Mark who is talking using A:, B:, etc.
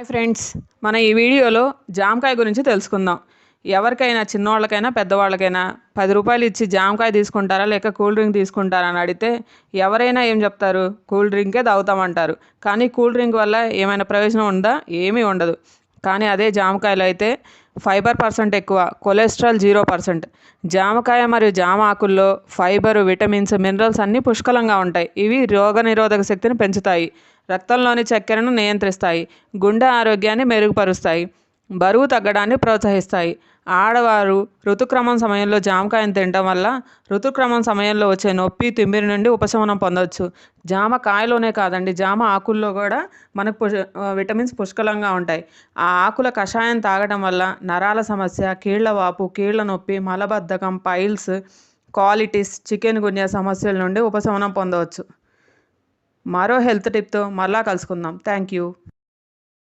A: Hi friends మన ఈ వీడియోలో జామకాయ గురించి తెలుసుకుందాం. ఎవరికైనా చిన్నవాళ్ళకైనా పెద్దవాళ్ళకైనా పది రూపాయలు ఇచ్చి జామకాయ తీసుకుంటారా లేక కూల్ డ్రింక్ తీసుకుంటారా అని అడిగితే ఎవరైనా ఏం చెప్తారు? కూల్ డ్రింకే తాగుతామంటారు. కానీ కూల్ డ్రింక్ వల్ల ఏమైనా ప్రయోజనం ఉందా? ఏమీ ఉండదు. కానీ అదే జామకాయలు అయితే ఫైబర్ పర్సెంట్ ఎక్కువ కొలెస్ట్రాల్ జీరో పర్సెంట్. జామకాయ మరియు జామ ఆకుల్లో ఫైబర్ విటమిన్స్ మినరల్స్ అన్నీ పుష్కలంగా ఉంటాయి. ఇవి రోగనిరోధక శక్తిని పెంచుతాయి. రక్తంలోని చక్కెరను నియంత్రిస్తాయి. గుండె ఆరోగ్యాన్ని మెరుగుపరుస్తాయి. బరువు తగ్గడాన్ని ప్రోత్సహిస్తాయి. ఆడవారు ఋతుక్రమం సమయంలో జామకాయను తినడం వల్ల ఋతుక్రమం సమయంలో వచ్చే నొప్పి తిమ్మిరి నుండి ఉపశమనం పొందవచ్చు జామ కాయలోనే కాదండి జామ ఆకుల్లో కూడా మనకు పుష్ విటమిన్స్ పుష్కలంగా ఉంటాయి. ఆ ఆకుల కషాయం తాగడం వల్ల నరాల సమస్య కీళ్ళ వాపు కీళ్ళ నొప్పి మలబద్ధకం పైల్స్ క్వాలిటీస్ చికెన్ గున్యా సమస్యల నుండి ఉపశమనం పొందవచ్చు మరో హెల్త్ టిప్తో మరలా కలుసుకుందాం. Thank you.